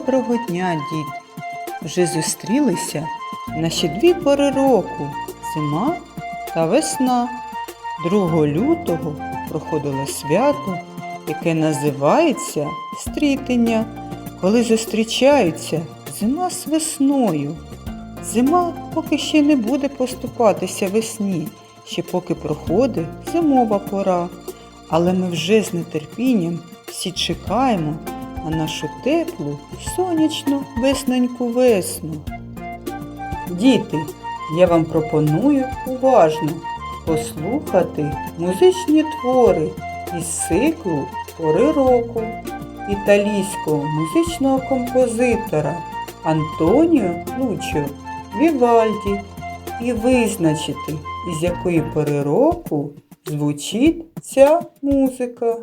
Доброго дня, діти! Вже зустрілися наші дві пори року зима та весна. 2 лютого проходило свято, яке називається стрітення, коли зустрічаються зима з весною. Зима поки ще не буде поступатися весні, ще поки проходить зимова пора. Але ми вже з нетерпінням всі чекаємо на нашу теплу, сонячну весненьку весну. Діти, я вам пропоную уважно послухати музичні твори із циклу Пори року італійського музичного композитора Антоніо Лучо Вівальді і визначити, із якої пори року звучить ця музика.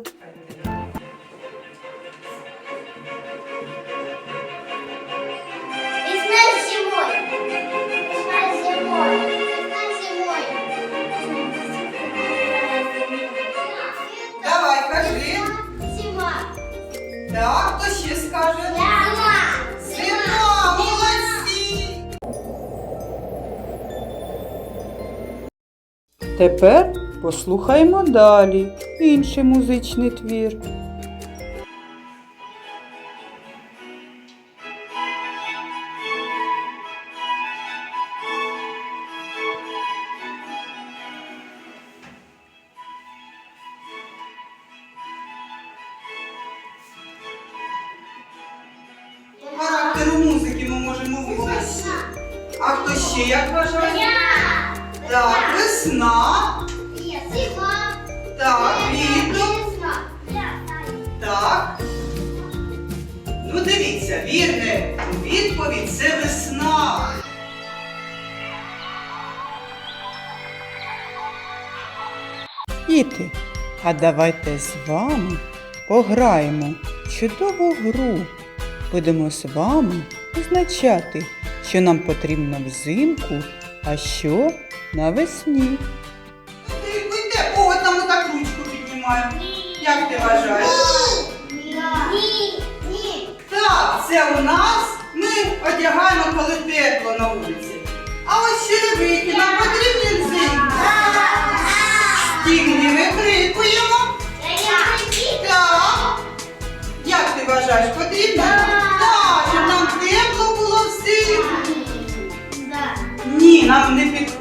Зима. Так, хто ще скаже? Зима. Зима, молодці! Тепер послухаємо далі інший музичний твір. Ще як вважає? Так, весна. Так, літо. Так. Ну дивіться, вірне відповідь це весна. Діти, а давайте з вами пограємо чудову гру. Будемо з вами визначати, що нам потрібно взимку, а що навесні. Ти йде, кого там отак ручку піднімаємо? Як ти вважаєш?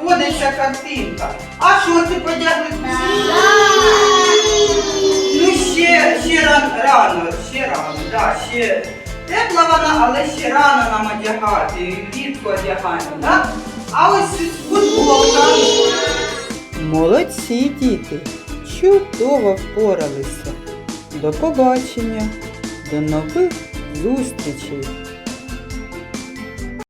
Не картинка. А що ти подягли? Ну ще, ще рано, рано, ще рано, да, ще тепла вона, але ще рано нам одягати, влітку одягаємо, так? А ось футболка. Молодці, діти! Чудово впоралися! До побачення! До нових зустрічей!